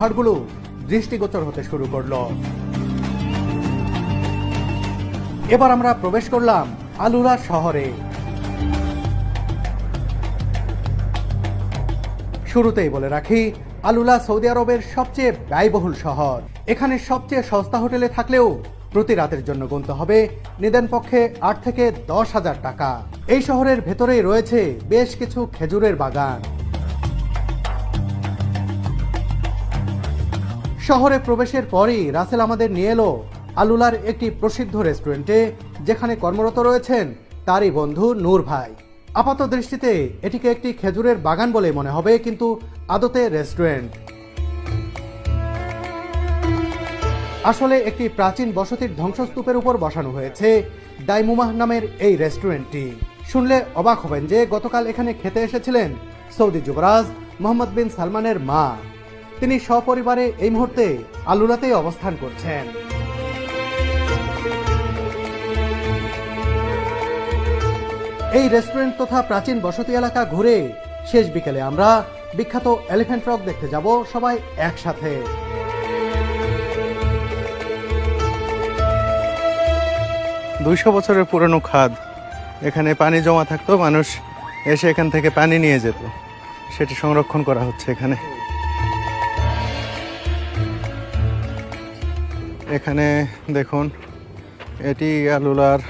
পাহাড়গুলো দৃষ্টিগোচর হতে শুরু করল। এবার আমরা প্রবেশ করলাম আলুলা শহরে। শুরুতেই বলে রাখি, আলুলা সৌদি আরবের সবচেয়ে ব্যয়বহুল শহর। এখানে সবচেয়ে সস্তা হোটেলে থাকলেও প্রতি রাতের জন্য গুনতে হবে নিদেন পক্ষে আট থেকে দশ হাজার টাকা। এই শহরের ভেতরেই রয়েছে বেশ কিছু খেজুরের বাগান। শহরে প্রবেশের পরই রাসেল আমাদের নিয়ে এলো আলুলার একটি প্রসিদ্ধ রেস্টুরেন্টে, যেখানে কর্মরত রয়েছেন তারই বন্ধু নূর ভাই। আপাত দৃষ্টিতে এটিকে একটি খেজুরের বাগান বলে মনে হবে, কিন্তু আদতে রেস্টুরেন্ট। আসলে একটি প্রাচীন বসতির ধ্বংসস্তূপের উপর বসানো হয়েছে দাইমুমাহ নামের এই রেস্টুরেন্টটি। শুনলে অবাক হবেন যে গতকাল এখানে খেতে এসেছিলেন সৌদি যুবরাজ মোহাম্মদ বিন সালমানের মা। তিনি সপরিবারে এই মুহূর্তে আলুলাতেই অবস্থান করছেন। এই রেস্টুরেন্ট তথা প্রাচীন বসতি এলাকা ঘুরে শেষ বিকেলে আমরা বিখ্যাত এলিফ্যান্ট রক দেখতে যাব সবাই একসাথে। দুইশো বছরের পুরনো খাদ। এখানে পানি জমা থাকতো, মানুষ এসে এখান থেকে পানি নিয়ে যেত। সেটি সংরক্ষণ করা হচ্ছে এখানে। এখানে দেখুন, এটি আলুলার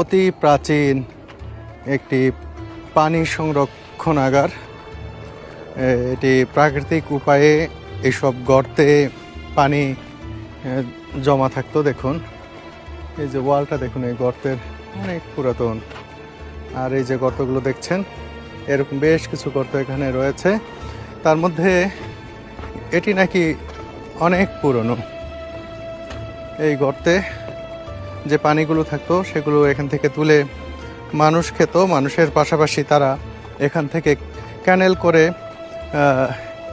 অতি প্রাচীন একটি পানি সংরক্ষণাগার। এটি প্রাকৃতিক উপায়ে এইসব গর্তে পানি জমা থাকতো, দেখুন। এই যে ওয়ালটা, দেখুন, এই গর্তের অনেক পুরাতন। আর এই যে গর্তগুলো দেখছেন, এরকম বেশ কিছু গর্ত এখানে রয়েছে। তার মধ্যে এটি নাকি অনেক পুরনো। এই গর্তে যে পানিগুলো থাকতো, সেগুলো এখান থেকে তুলে মানুষ খেত। মানুষের পাশাপাশি তারা এখান থেকে ক্যানেল করে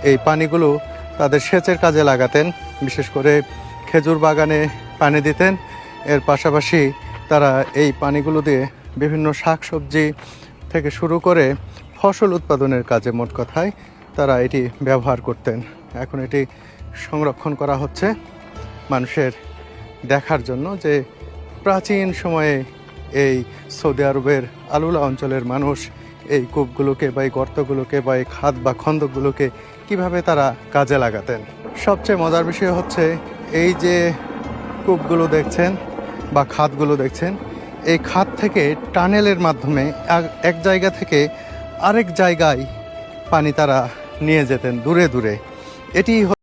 এই পানিগুলো তাদের সেচের কাজে লাগাতেন। বিশেষ করে খেজুর বাগানে পানি দিতেন। এর পাশাপাশি তারা এই পানিগুলো দিয়ে বিভিন্ন শাক সবজি থেকে শুরু করে ফসল উৎপাদনের কাজে মোট কথায় তারা এটি ব্যবহার করতেন। এখন এটি সংরক্ষণ করা হচ্ছে। মানুষের দেখার জন্য যে প্রাচীন সময়ে এই সৌদি আরবের আলুলা অঞ্চলের মানুষ এই কূপগুলোকে বা এই গর্তগুলোকে বা এই খাদ বা খন্দকগুলোকে কীভাবে তারা কাজে লাগাতেন? সবচেয়ে মজার বিষয় হচ্ছে এই যে কূপগুলো দেখছেন বা খাতগুলো দেখছেন, এই খাত থেকে টানেলের মাধ্যমে এক জায়গা থেকে আরেক জায়গায় পানি তারা নিয়ে যেতেন দূরে দূরে। এটি